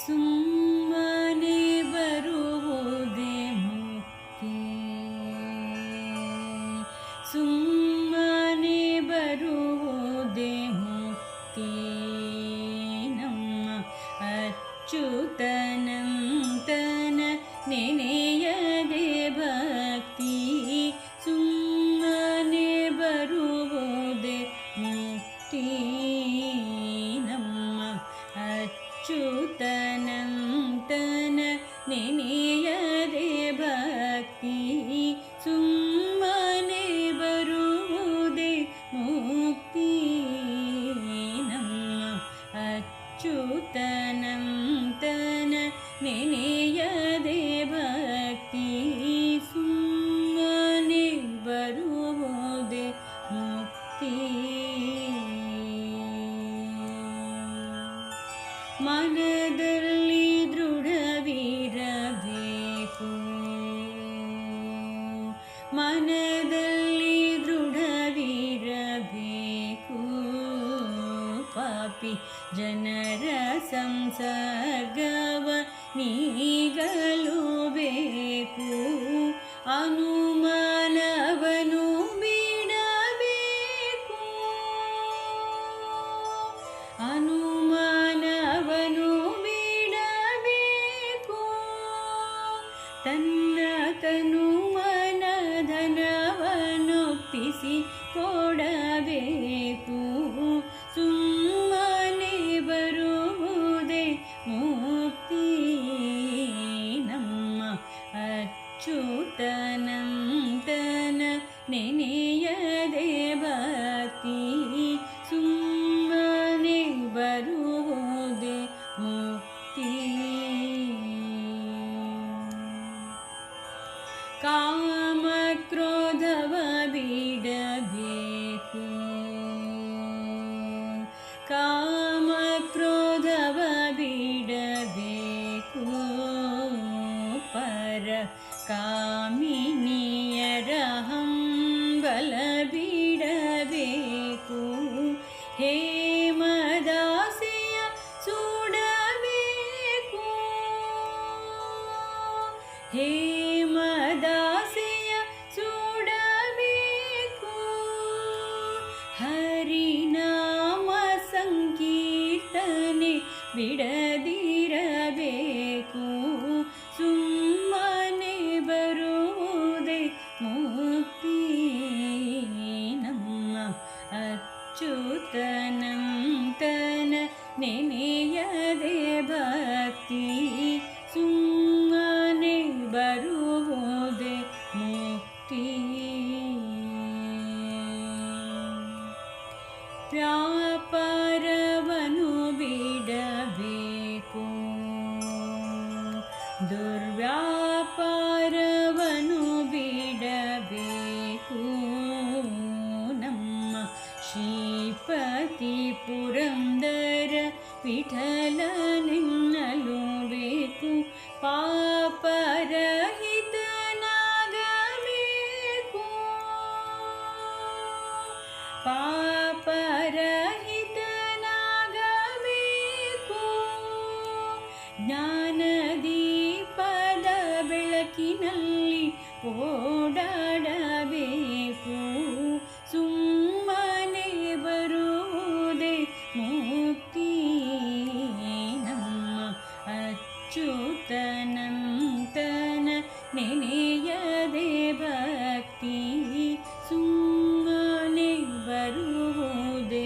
ಸುಮ್ಮನೆ ಬರುವುದೇ ಮುಕ್ತಿ ಸುಮ್ಮನೆ ಬರುವುದೇ ಮುಕ್ತಿ ನಮ್ಮ ಅಚ್ಯುತನಂತನ ಮನದಲ್ಲಿ ದೃಢವಿರಬೇಕು ಮನದಲ್ಲಿ ದೃಢವಿರಬೇಕು ಪಾಪಿ ಜನರ ಸಂಸರ್ಗವ ನೀಗಲು ಬೇಕು ಅನುಮಾನವನು ತನ್ನ ತನು ಮನಧನವನ್ನೊಪ್ಪಿಸಿ ಕೊಡಬೇಕು ಸುಮ್ಮನೆ ಬರುವುದೇ ಮುಕ್ತಿ ನಮ್ಮ ಅಚ್ಯುತನಂತನ ನೆನೆಯದೆ ಭಕ್ತಿ ಸುಮ್ಮನೆ कामिनियरं बल हे मदासिय सुडबे हे मदासिय सुडबेकु हरिनाम सङ्कीर्तने बिडदिरा ಮುಕ್ತಿ ನಮ್ಮ ಅಚ್ಯುತನಂತನ ನೆನೆಯದೆ ಭಕ್ತಿ ಸುಮ್ಮನೆ ಬರುವುದೇ ಮುಕ್ತಿ ವ್ಯಾಪಾರವನು ಬಿಡಬೇಕು ದುರ್ವ್ಯಾಪಾರವನು ಶ್ರೀಪತಿ ಪುರಂದರ ವಿಠಲನೆನ್ನಲು ಬೇಕು ಪಾಪರಹಿತನಾಗಬೇಕು ಪಾಪರಹಿತನಾಗಬೇಕು ಜ್ಞಾನದೀಪದ ಬೆಳಕಿನಲ್ಲಿ ಓಡಾಡಬೇಕು नूतनं तन न्तन भक्ति भक्तिः बरुदे